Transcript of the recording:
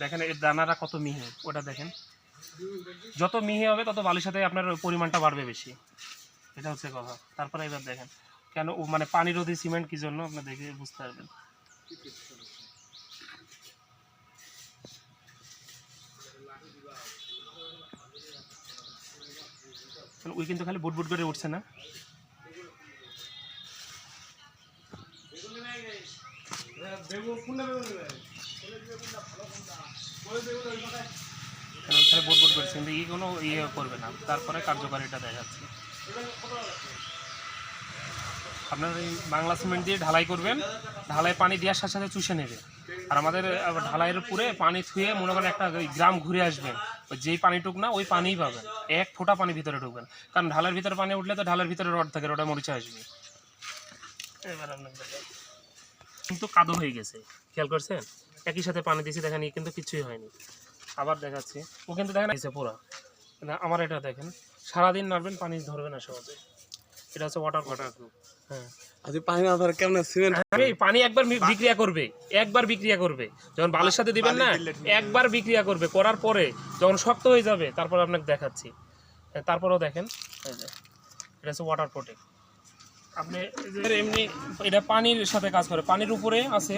দেখেন, এর দানাটা কত মিহি, ওটা দেখেন। যত মিহি হবে, তত বালির সাথে আপনার পরিমাণটা বাড়বে বেশি। এটা হচ্ছে কথা। তারপরে এবার দেখেন, কেন মানে পানি রোধী সিমেন্ট কি জন্য, আপনি দেখে বুঝতে পারবেন। ওই কিন্তু খালি বুট বুট করে উঠছে না? কারণ তাহলে বোট বোট করছে কিন্তু ই কোনো ইয়ে করবে না। তারপরে কার্যকারিতা দেখাচ্ছে। আপনার এই বাংলা সিমেন্ট দিয়ে ঢালাই করবেন। ঢালাই পানি দেওয়ার সাথে সাথে চুষে নেবে। আর আমাদের ঢালাইয়ের উপরে পানি থুয়ে মনে করেন একটা গ্রাম ঘুরে আসবেন। ওই যেই পানিটুক না ওই পানিই পাবেন। এক ফোঁটা পানি ভিতরে ঢুকবেন। কারণ ঢালের ভিতরে পানি উঠলে তো ঢালের ভিতরে রড থাকে রডে মরিচা আসবে। এবার দেখাই। কিন্তু কাদো হয়ে গেছে। খেয়াল করছেন? একই সাথে পানি দিয়েছি দেখেন কিন্তু কিছুই হয়নি। আবার দেখাচ্ছি। ও কিন্তু দেখেন এসে পুরো না, আমার এটা দেখেন সারাদিন নাড়বেন পানি ধরবে না সহজে। এটা হচ্ছে ওয়াটার ওয়াটার হ্যাঁ। আচ্ছা পানি না ধরে কেমন সিমেন্ট পানি একবার বিক্রিয়া করবে একবার বিক্রিয়া করবে। যখন বালির সাথে দিবেন না একবার বিক্রিয়া করবে করার পরে যখন শক্ত হয়ে যাবে তারপর আপনাকে দেখাচ্ছি। হ্যাঁ, তারপরেও দেখেন এটা হচ্ছে ওয়াটার প্রোটেক্ট আপনি এমনি এটা পানির সাথে কাজ করে পানির উপরে আছে।